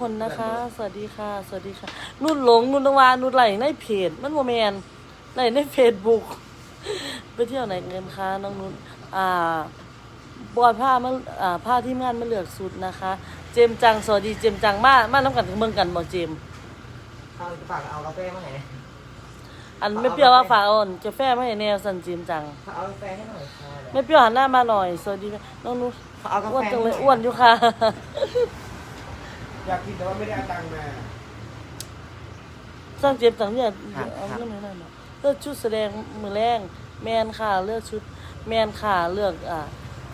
คนนะคะ สวัสดีค่ะ สวัสดีค่ะ นุ่นหลง นุ่นตะวานุ่นไหลในเพจ มันโมแมนไหลในเฟซบุ๊กไปเที่ยวไหนเงินคะน้องนุ่น อ่า บอดผ้ามันอ่า ผ้าที่งานมาเลือกสุดนะคะ เจมส์จัง สวัสดี เจมส์จัง มา มาน้ำกันเมืองกันบ่เจมส์เอาฝากเอากาแฟมาให้อันไม่เปรี้ยวว่าฝากเอากาแฟมาให้แนวสันเจมส์จังเอากาแฟให้หน่อยค่ะไม่เปรี้ยวหันหน้ามาหน่อยสวัสดีน้องนุ่นเอากาอ้วนแฟจังเลยอ้วนอยู่ค่ะ อยากกินแต่ว่าไม่ได้เอาตังค์มาสร้างเจ็บต่างเนี่ยเอาเรื่องนี้ได้เนาะเลือกชุดแสดงมือแรงแมนค่ะเลือกชุดแมนค่ะเลือกอ่า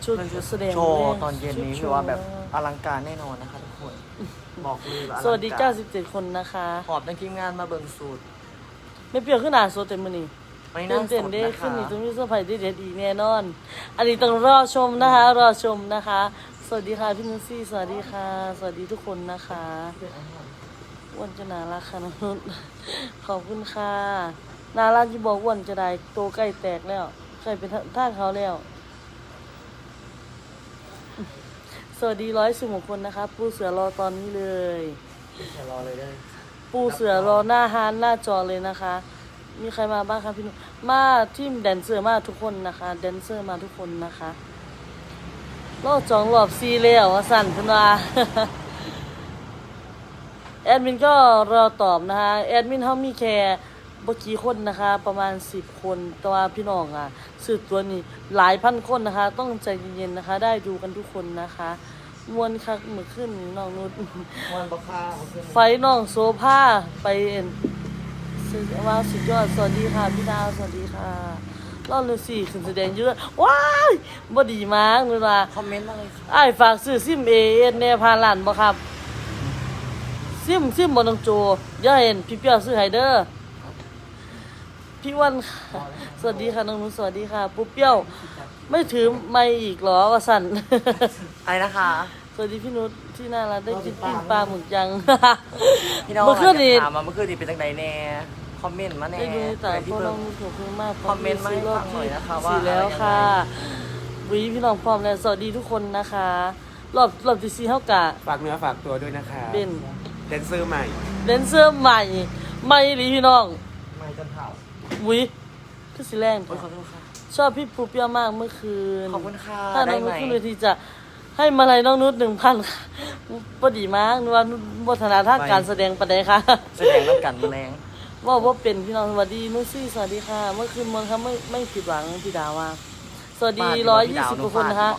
ชุดแสดงโชมือว์แรงตอนเย็นนี้ชุดคือว่าแบบโชว์อลังการแน่นอนนะคะทุกคน บอกเลยว่าอลังสวัสดีกร97คนนะคะขอบทั้งทีมงานมาเบิ่งสูตรไม่เปรี้ยวขึ้นหนาโซเต็มมือนี่วันนี้เต้น่านสเต้นดได้นะขึ้นคะนี่ต้องมีเสื้อร์ไผ่ได้เด็ดอีกแน่นอน อันนี้ต้องรอชมนะคะ รอชมนะคะ สวัสดีค่ะพี่นุชซี่ สวัสดีค่ะ สวัสดีทุกคนนะคะอ้วนจะน่ารักค่ะน้องนุชขอบคุณค่ะน่ารักที่บอกอ้วนจะได้โตใกล้แตกแล้วใกล้เป็นท่างเขาแล้ว สวัสดีร้อยสิบหกคนนะคะ ปูเสือรอตอนนี้เลย จะรอเลยได้ปูเสือรอหน้าฮานหน้าจอเลยนะคะ มีใครมาบ้างคะพี่หนุ่มมาทีมแดนเซอร์มาทุกคนนะคะ แดนเซอร์มาทุกคนนะคะ รอบจองรอบซีแล้วว่าสั่นเพิ่นว่าแอดมินก็รอตอบนะคะแอดมินเขามีแค่บกี่คนนะคะ ประมาณ10คนแต่ว่าพี่น้องอะสืบตัวนี้หลายพันคนนะคะ ต้องใจเย็นๆนะคะ ได้ดูกันทุกคนนะคะมวนคักมือขึ้นน้องนุชมวนบะค่าเอาขึ้นไฟน้องโซภาไปเอ็นสุดว่าสุดยอดสวัสดีค่ะพี่ดาวสวัสดีค่ะ รอบเลยสี่ขึ้นแสดงเยอะว้ายบ่ดีมากเลยว่าคอมเมนต์มาเลยค่ะอ้ายฝากซื้อซิมเอเอ็นแน่พาหลานบ่ครับ ซิมซิมบ่ต้องโจอย่าเห็นพี่เปียวซื้อไฮเดอร์พี่อ้วันค่ะสวัสดีค่ะน้องหนุสวัสดีค่ะ ปุ๊บเปียว ไม่ถือไม่อีกเหรอว่าสั่น อะไรนะคะ สวัสดีพี่นุชที่น่ารักได้กินปิ้งปลาหมึกยัง พี่น้องเมื่อคืนนี้ ถามมาเมื่อคืนนี้เป็นจังไดแน่ค อมเมนต์มาแน่ได้ดูในต่างใครเพที่ราะเบิ่น้องงนุชขอบคุณมากคอมเมนต์มาให้ฟังหน่อยนะคะว่าสี่แล้วอะไรยังไงค่ะวีพี่น้องพร้อมแล้วสวัสดีทุกคนนะคะรอบรอบที่สี่เท่ากะฝากเนื้อฝากตัวด้วยนะคะเป็นแดนเซอร์ใหม่เลนเซอร์ใหม่ใหม่หรือพี่น้องไม่จนเผาวิคือสิแรงโอ้ยขอโทษค่ะชอบพี่ปูเปียวมากเมื่อคืนขอบคุณค่ะถ้าน้ได้องไหนุมชขึ้นเวทีจะให้มาลัยน้องนุชหนึ่งพันค่ะพอดีมากนึกว่านุชบทนาทางการแสดงประเดค่ะ แสดงน้ำกันแมลง ว่าว่าเป็นพี่น้องสวัสดีนุชซี่สวัสดีค่ะ เมื่อคืนมนต์ครับไม่ไม่ผิดหวังพี่ดาวว่าสวัสดีร้อยยี่สิบกว่าคนนะคะ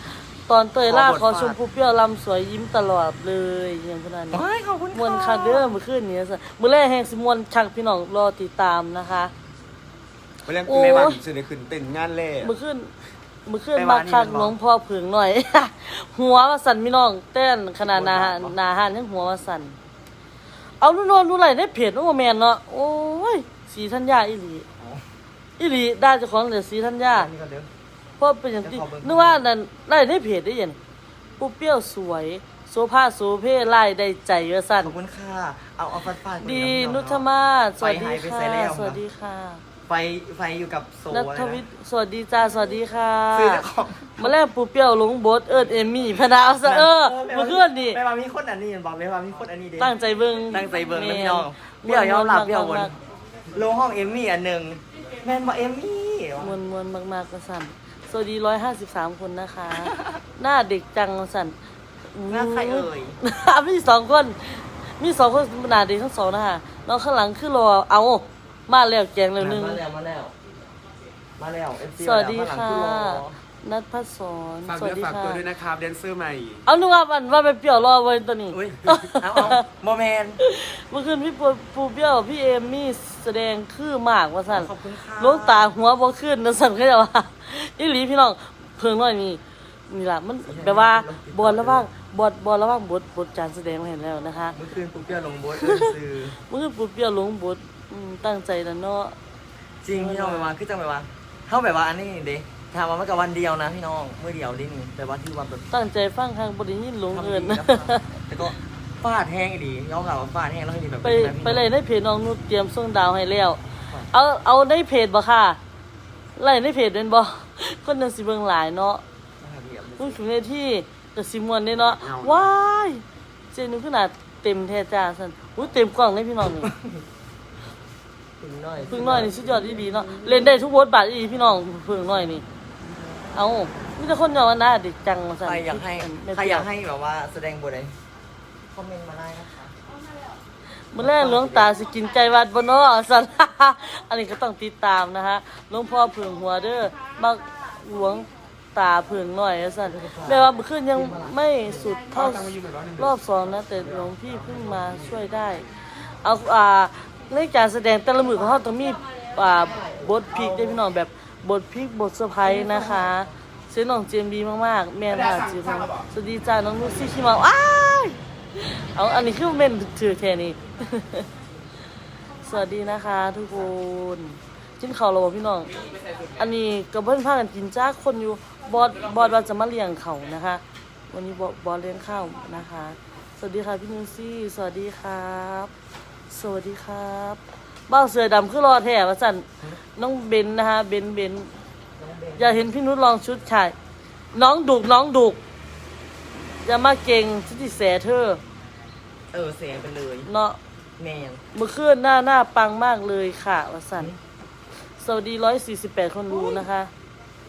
ตอนเตยล่าขอชมพูเปรี้ยวลำสวยยิ้มตลอดเลยอย่างพนันไม่ขอบคุณมวนคักเด้อเมื่อคืนนี้สิมื่อแรกแห่งสิมวนคักพี่น้องรอติดตามนะคะไปเรื่องโอ้แม่บ้านสื่อในขึ้นเต้นงานเล่เมื่อคืนเมื่อคืนมาคักหลวงพ่อเผืองหน่อย หัวว่าสั่นพี่น้องเต้นขนาดหนาหนาหันยังหัวว่าสั่น เอาดูนอนดูไหลได้เพจน้องแมนเนาะโอ้ยสีทัญญาอีหลีอีหลีได้เจ้าของเดี๋ยวสีทัญญาอันนี้ก็เดี๋ยว เพราะเป็นอย่างที่จะขอเบิ่งนึกว่านั่นไล่ได้เพจได้ยังปุ๊บเปรี้ยวสวยโซภาโซเพไล่ได้ใจเยอะสั้นขอบคุณค่ะ เอาเอาฟัดฟาดดีคุยกับนุองชมาศสวัสดีไฟหายไปค่ะใส่แล้วสวัสดีค่ะ ไฟไฟอยู่กับโซ่นัทวิทย์สวัสดีจ้าสวัสดีค่ะซื้อเจ้าของมาแรกปุ๊บเปรี้ยวลงบทเอิร์ดเอมี่พะนาวซะเออเมื่อคืนนี่แม่ว่ามีคนอันนี้บอกแม่ว่ามีคนอันนี้เด้ตั้งใจเบิ่งตั้งใจเบิ่งแม่แล้วพี่น้องเบี้ยวยอมรับเบี้ยววนมากลงห้องเอมมี่อันหนึ่งแม่นบอกเอมมี่วะมวนมวนมากมากๆกระสันสวัสดีร้อยห้าสิบสามคนนะคะ หน้าเด็กจังกระสันหน้าใครเอ่ยมีสองคน มีสองคนหนาเด็กทั้งสองนะคะน้องข้างหลังคือรอเอา มาแล้วแกงแล้วหนึง มาแล้วมาแล้ว มาแล้ว FC สวัสดีมาแล้วค่ะข้างหลังอนัทพัฒสอนฝากสวัเนื้สอดีฝากค่ะ ตัวด้วยนะครับแดนเซอร์ใหม่ เอานึกว่ามันว่าไปเปรี้ยวรอไว้ตัวนี้ อุ้ย เอาเอาโมเมนต์เมื่อคืนพี่ปูปูเปรี้ยวพี่เอมมี่แสดงคือมากว่าสั่นขอบคุณค่ะ ลูกตาหัวบ่ขึ้นนะสั่นก็จะว่าอีหลีพี่น้องเพิ่งน้อยนี่นี่ล่ะมันแบบว่าบอลระหว่างบอลบอลระหว่างบทบทการแสดงมาเห็นแล้วนะคะ เมื่อคืนปุ๊บเปี้ยวลงโบสเอิ้นซื้อ เมื่อคืนปูเปรี้ยวลงบท อืมตั้งใจแล้วเนาะ จริงพี่น้องไปว่าคือจังไปว่าเท่าแบบว่าอันนี้เด้ถามว่ามันกับวันเดียวนะพี่น้องเมื่อเดียวดินี่แต่ว่าที่วันแบบตั้งใจฟังทางบริยินหลงทำเอิดีนนะคะแต่ก็ฟาดแห้งอีดียอมรับว่าฟาดแห้งแล้วให้ดีแบบไปนี้นะพี่น้อง ไปเลยในเพจน้องนุชเตรียมส่งดาวให้แล้วเอาเอาในเพจบ่ค่ะไล่ในเพจเป็นบ่คนนั้นสิเบิ่งหลายเนาะนะครับพี่ครับพูดถึงในที่กระสิมวนได้เนาะว้ายเจนุขนาดเตเต็มแท้จ้าสันอุ้ยเต็มกล่องเลยพี่น้องนี่ พึ่งน้อยพึ่งน้อยนี่สุดยอดดีๆเนาะเล่นได้ทุกบทบาทดีพี่น้องพึ่งน้อยนี่ เอามีแต่คนยอมว่าหน้าเด็กจังมาสั่นใครอยากให้ไม่ใครอยากให้แบบว่าแสดงบทอะไรคอมเมนต์มาได้นะคะมื่อแรกหลวงตาสิกินใจวัดบนเนาะสันอันนี้ก็ต้องติดตามนะฮะหลวงพ่อผึ่งหัวเด้อบักหลวงตาผึ่งหน่อยสันแม้ว่าเมื่อคืนยังไม่สุดเท่ารอบสองนะแต่หลวงพี่เพิ่งมาช่วยได้ เอาอ่า ในการแสดงแต่ละมือของเขาต้องมีอ่าบทพลิกได้พี่น้องแบบบทพลิกบทเซอร์ไพรส์นะคะเสียงน้องเจมส์ดีมากๆ แม่ค่ะเจมส์สวัสดีจ้าน้องนุชซี่ขี้เมาอ้ายเอาอันนี้คือเมนถือแค่นี้ สวัสดีนะคะทุกคนกินข้าวแล้วบ่พี่น้อง อันนี้กับเพื่อนพากันกินจ้าคนอยู่บอสบอสว่าจะมาเลี้ยงเขานะคะ วันนี้บอสเลี้ยงข้าวนะคะ สวัสดีค่ะพี่นุซี่สวัสดีครับ สวัสดีครับบ้าวเสือดำคือรอแถวสันน้องเบนนะคะเบนเบนอยากเห็นพี่นุชลองชุดชายน้องดุกน้องดุกอย่ามาเก่งชุดที่แสเธอ เออเสียไปเลยเนาะแมนเมื่อคืนหน้าหน้าปังมากเลยค่ะวสันสวัสดีร้อยสี่สิบแปดคนดูนะคะ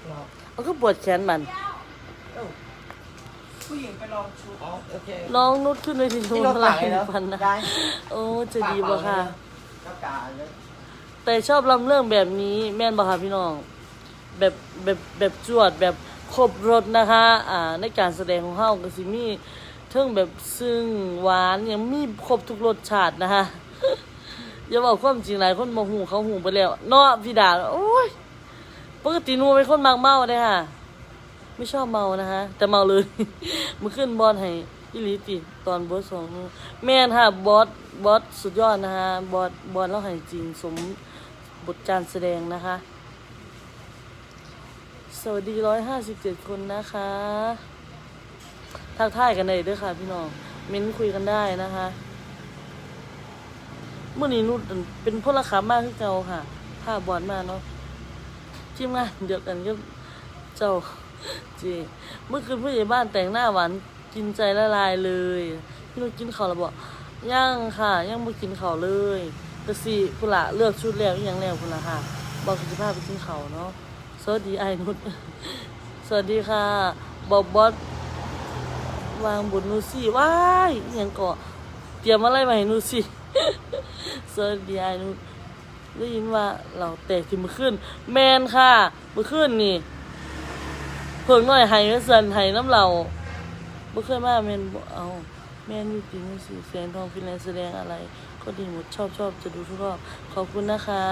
เนาะ เอาก็ปวดแขนมันอ๋อ โอเค น้องนุชขึ้นในทีพี่นูโน้นตพลัฝางกเลยแล้วพันนะได้ โอ้จะดีบ่ค่ะ ก็การเลยแต่ชอบลำเรื่องแบบนี้ แม่นบ่ค่ะพี่น้อง แบบแบบแบบจวดแบบครบรถนะคะ อ่า ในการแสดงของเฮาก็สิมีเทิงแบบซึ่งหวานยังมีครบทุกรสชาตินะคะอย่าบอกความจริงหลายคนมาหูเขาหูไปแล้วเนาะพี่ดาโอ้ยปกติหนูเป็นคนมักเมาเด้ค่ะ ไม่ชอบเมานะคะแต่เมาเลยมื่อขึ้นบอสให้อิลิติตอนบอสสองแม่นค่ะบอสบอสสุดยอดนะคะบอสบอสเราให้จริงสมบทการแสดงนะคะ สวัสดีร้อยห้าสิบเจ็ดคนนะคะทักทายกันได้ด้วยค่ะ พี่น้องเม้นคุยกันได้นะคะเมื่อนี้นุชเป็นพลขับมากที่เจ้าค่ะภาบอลมาเนาะทีมงานเดียวกันก็เจ้า เจเมื่อคืนผู้ใหญ่บ้านแต่งหน้าหวานกินใจละลายเลยพี่นุชกินข้าวแล้วบอกย่างค่ะย่างม่กินข้าวเลยแต่สิพุละเลือกชุดแล้วอหยังแล้วพุละค่ะ บอกคุณภาพไปกินข้าวเนาะสวัสดีไอ้นุชสวัสดีค่ะบอบบอสวางบนนูซี่ว้ายอหยังก่อเตรียมอะไรมาให้นูซี่สวัสดีไอ้นุชได้ยินว่าเราแตกที่เมื่อคืนแมนค่ะเมื่อคืนนี่ เพิ่งหน่อยไห้เสันไห้น้ำเราบ่เคยมาแม่นบ่เอาแม่นอยู่จริงสิแฟนทองฟินแลนด์แสดงอะไร ก็ดีหมดชอบชอบจะดูทุกรอบขอบคุณนะคะ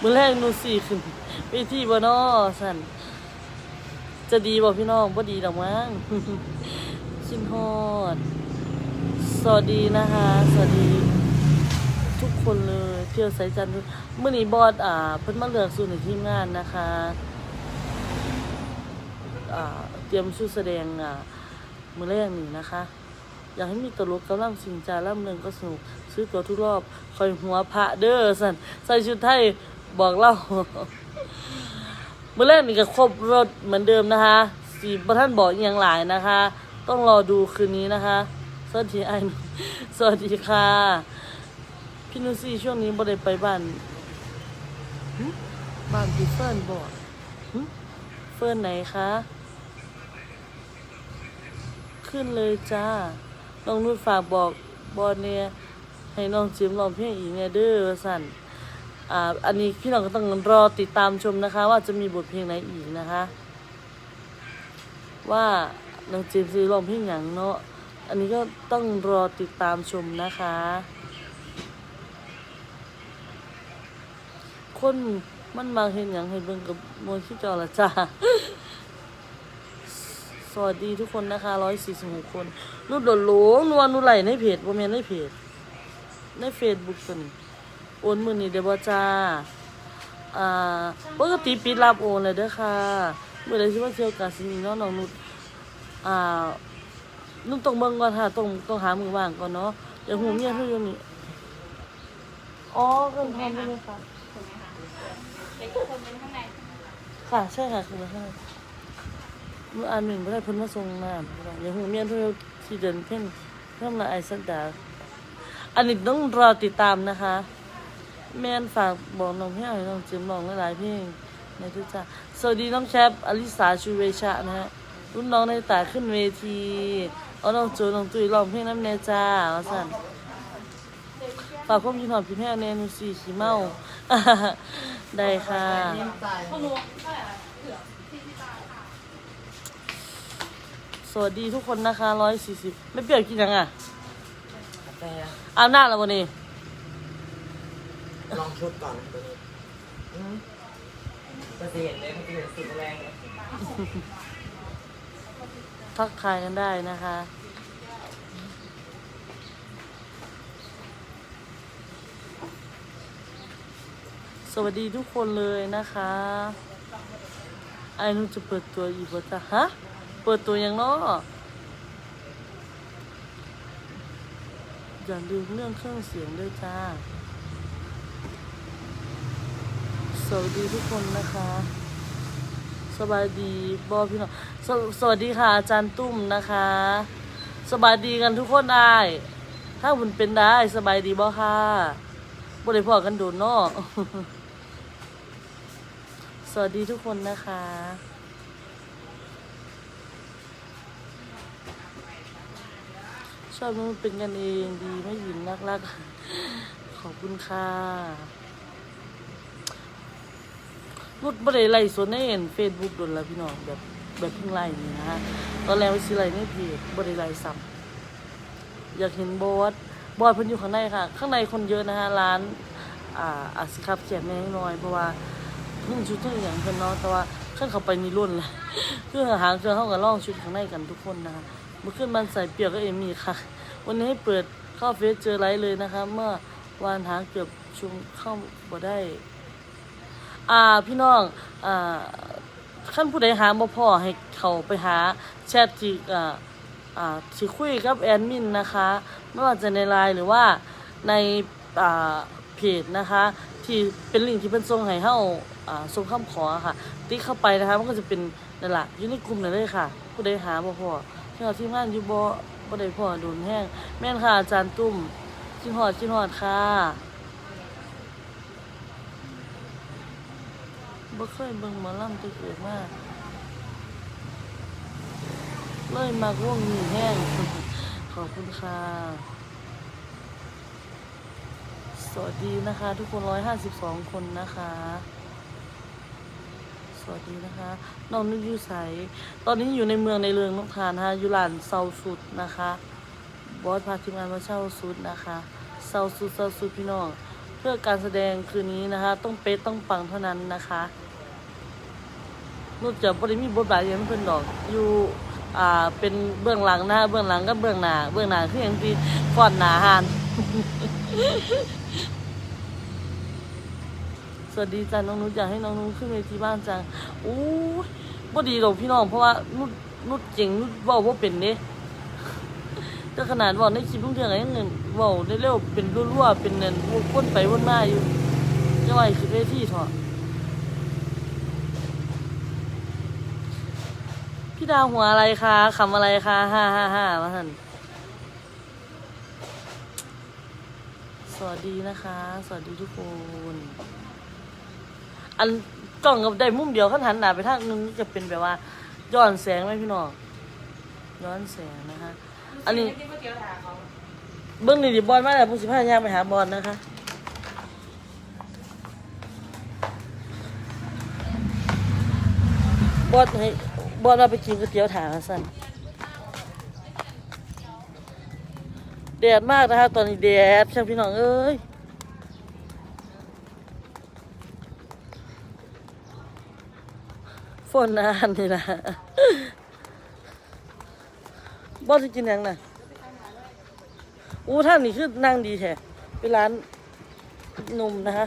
มือแรกนูสี่ขึ้นเวทีบ่นอสันจะดีบ่พี่น้องบ่ดีดอกมั้งชินฮอด สวัสดีนะคะ สวัสดี ทุกคนเลยเที่ยวสายจันทร์เมื่อนี้บอสอ่าเพิ่นมาเลือกสูตรในทีมงานนะคะ เตรียมชุดแสดงมือแรกนี่นะคะ อยากให้มีตลกกำลังสิงจาล่ำเริงก็สนุกซื้อตัวทุกรอบ คอยหัวพระเด้อสันใส่ชุดไทยบอกเล่ามือแรกนี่ก็ครบรถเหมือนเดิมนะคะสีบท่านบอกอย่างหลายนะคะ ต้องรอดูคืนนี้นะคะ สวัสดีไอ้สวัสดีค่ะ พี่นุซี่ช่วงนี้บ่ได้ไปบ้านบ้านพี่เฟิร์นบอกเฟิร์นไหนคะ ขึ้นเลยจ้า น้องนุชฝากบอกบอลเนี่ยให้น้องจิมร้องเพลงอีกเนี่ยเด้อสั่นอ่าอันนี้พี่น้องก็ต้องรอติดตามชมนะคะ ว่าจะมีบทเพลงไหนอีกนะคะ ว่าน้องจิมจะร้องเพลงอย่างเนาะอันนี้ก็ต้องรอติดตามชมนะคะ คนมันมาเห็นอย่างให้เบิ่งกับมวยขี้จอละจ้า สวัสดีทุกคนนะคะร้อยสี่สิบหกคนนุ่นโดดหลงนวลนุ่นไหลในเพจบ่แม่นในเพจในเฟซบุ๊กตัวนี้โอนมือนี้เด้อบ่จ้าอ่าปกติปิดรับโอนเลยเด้อค่ะเมื่อใดสิว่าเที่ยวกาสินีเนาะน้องนุชอ่านุ่นต้องเบิ่งก่อนค่ะต้องต้องหามือว่างก่อนเนาะอย่าหูเมียเท่าอยู่นี่อ๋อเกินพร้อมได้ไหมคะถูกไหมคะเป็นคนเป็นข้างในค่ะใช่ค่ะคือมาให้ เมื่ออันหนึ่งไม่ได้เพ้นมาทรงน้ำอย่าหูเมียนเพื่อที่เดินเพ่นเพิ่มละไอสักดาอันนี้ต้องรอติดตามนะคะ แม่นฝากบอกน้องพี่ให้น้องจิมลองหลายๆเพลงในทุกจ้าสวัสดีน้องแชปอลิสาชูเวชะนะฮะรุ่นน้องในตาขึ้นเวทีเอาน้องโจน้องตุ้ยร้องเพลงน้ำเนจ้าว่าสั่นฝากความคิดหอดพี่แม่เนนูสีขี้เมาได้ค่ะ ส วัสดีทุกคนนะคะร้อยสี่สิบไม่เปรี้ยวกินยังอะแต่อาบน้ำแล้ววันนี้ ลองชุดก่อนตัวนี้อืมก็จะเห็นเลยมันจะเห็นสุดแรงเลยทักทายกันได้นะคะสวัสดีทุกคนเลยนะคะ ไอ้นุ่นจะเปิดตัวอีกว่าจะฮะ เปิดตัวยังเนาะอย่าลืมเรื่องเครื่องเสียงด้วยจ้า สวัสดีทุกคนนะคะ สบายดีบอพี่น้องสวสวัสดีค่ะอาจารย์ตุ้มนะคะ สบายดีกันทุกคนได้ ถ้าคุณเป็นได้สบายดีบ่ค่ะบ่ได้พอกันโดนเนาะสวัสดีทุกคนนะคะ ชอบมันเป็นกันเองดีไม่หยินนักรักขอบคุณค่ะรุดบ่ได้ไล่สดในเฟซบุ๊กโดนแล้วพี่น้องแบบแบบเพิ่งไล่นี่นะฮะตอนแรกว่าสิไล่ในเพจบ่ได้ไลซ้ำอยากเห็นบอสบอสเพิ่นอยู่ข้างในค่ะ ข้างในคนเยอะนะฮะร้านอ่าอาสิครับเขียนแน่น้อยเพราะว่าเพิ่งชุดเพิ่งอย่างเพิ่นเนาะแต่ว่าเครื่งเข้าไปนี่รุ่นเลยคือหางเครื่องเฮาก็ลองชุดข้างในกันทุกคนนะคะ มื่อคืนมันใส่เปียกก็เอมี่ค่ะ วันนี้ให้เปิดเข้าเฟซเจอไลฟ์เลยนะคะเมื่อวานหาเกือบชุมเข้าบ่ได้ อ่าพี่น้อง อ่าขั้นผู้ใดหาบ่พอให้เขาไปหาแชทที่อ่าอ่าที่คุยกับแอดมินนะคะ ไม่ว่าจะในไลน์หรือว่าในอ่าเพจนะคะ ที่เป็นลิงก์ที่เพิ่นส่งให้เฮาอ่าส่งคำขอค่ะติ๊กเข้าไปนะคะมันก็จะเป็นนั่นละอยู่ในกลุ่มนั่นเลยค่ะ ผู้ใดหาบ่พอ ที่เราทีมงานอยู่บ่บ่ได้พอโดนแห้งแม่นค่ะอาจารย์ตุ้มชินฮอดชินฮอดค่ะบ่เคยเบิ่งหมอลำตั้งเกิดมาเลยมากวงนี้แห้ง ขอบคุณค่ะ สวัสดีนะคะ ทุกคนร้อยห้าสิบสองคนนะคะ สวัสดีนะคะน้องนึกอยู่ใสตอนนี้อยู่ในเมืองในเรืองน้องทานนะคะอยู่ลานเซาสุดนะคะ บอสพาทีมงานมาเช่าสุดนะคะเซาสุดเซาสุดพี่น้อง เพื่อการแสดงคืนนี้นะคะ ต้องเป๊ะต้องปังเท่านั้นนะคะนุชจะบริมีบทบาทอยังเพิ่อนดอก อยู่อ่าเป็นเบื้องหลังนะเบื้องหลังก็เบื้องหน้าเบื้องหน้าคืออย่างที่ก่อนหนาหาน สวัสดีจ้าน้องนุชอยากให้น้องนุชขึ้นเวทีบ้านจังอู้บ่ดีหรอกพี่น้องเพราะว่านุชนุชเก่งนุชเว้าบ่เป็นเด้แต่ขนาดว่าในคลิปทุกเทือก็ยังเงินว้าได้เร็วเป็นรั่วๆเป็นเนินวนไปวนมาอยู่จะไหวขึ้นเวทีเถอะพี่ดาวหัวอะไรคะคำอะไรคะฮ่าฮ่าฮ่ามาท่านสวัสดีนะคะ สวัสดีทุกคน อันกล้องกับได้มุมเดียวขั้นหันหน้าไปทางนึงจะเป็นแบบว่า ย้อนแสงไหมพี่น้องย้อนแสงนะคะ อันนี้เบื้องนี่ดิบอลมาแล้วผู้สิบห้ายางไปหาบอลนะคะบอลให้บอลมาไปกินก๋วยเตี๋ยวถาสั้นแดดมากนะคะ ตอนนี้แดดช่างพี่น้องเอ้ย นนานนี่นะบอสกินหยังน่ะอู้ท่านนี่คือนั่งดีแท้เป็นร้านนมนะคะ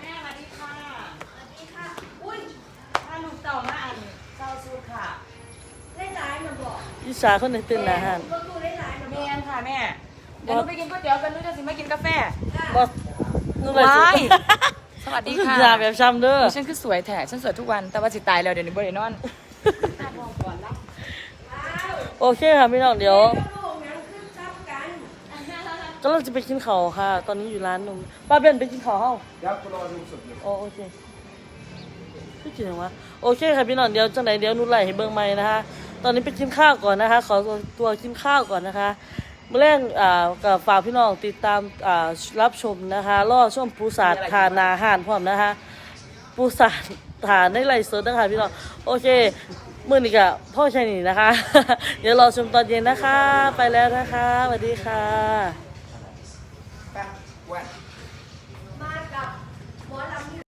แม่สวัสดีค่ะสวัสดีค่ะ อุ้ยถ้าหนูเต่ามาอันเศร้าสุดค่ะได้ร้ายมันบอกอิสาคนในเต้นอาหารก็ดูได้ร้ายมันแม่นค่ะแม่ เดี๋ยวหนูไปกินก๋วยเตี๋ยวกันหนูจะสิมากินกาแฟบอสนู่นเลยว้าย สวัสดีค่ะยาแบบช้ำเด้อฉันคือสวยแท้ฉันสวยทุกวัน แต่ว่าสิตายแล้วเดี๋ยวนี้บ่ได้นอนโอเคค่ะพี่น้องเดี๋ยวก็เราจะไปกินข้าวค่ะ ตอนนี้อยู่ร้านนมป้าเบนไปกินข้าวเฮ้าเดี๋ยวกูรอดูสุดเลยโอโอเคพี่กินยังวะโอเคค่ะพี่น้องเดี๋ยวจังไหนเดี๋ยวหนุไล่ให้เบิ่งใหม่นะคะ ตอนนี้ไปกินข้าวก่อนนะคะ ขอตัวกินข้าวก่อนนะคะเมื่อแรกอ่ากับฝากพี่น้องติดตามอ่ารับชมนะคะรอชมปูสาดทานอาหารพร้อมนะคะปูสาดทานในไลฟ์สดนะคะพี่น้องโอเคมื่อนี้ก็พ่อชายนี่นะคะ เดี๋ยวรอชมตอนเย็นนะคะ ไปแล้วนะคะสวัสดีค่ะ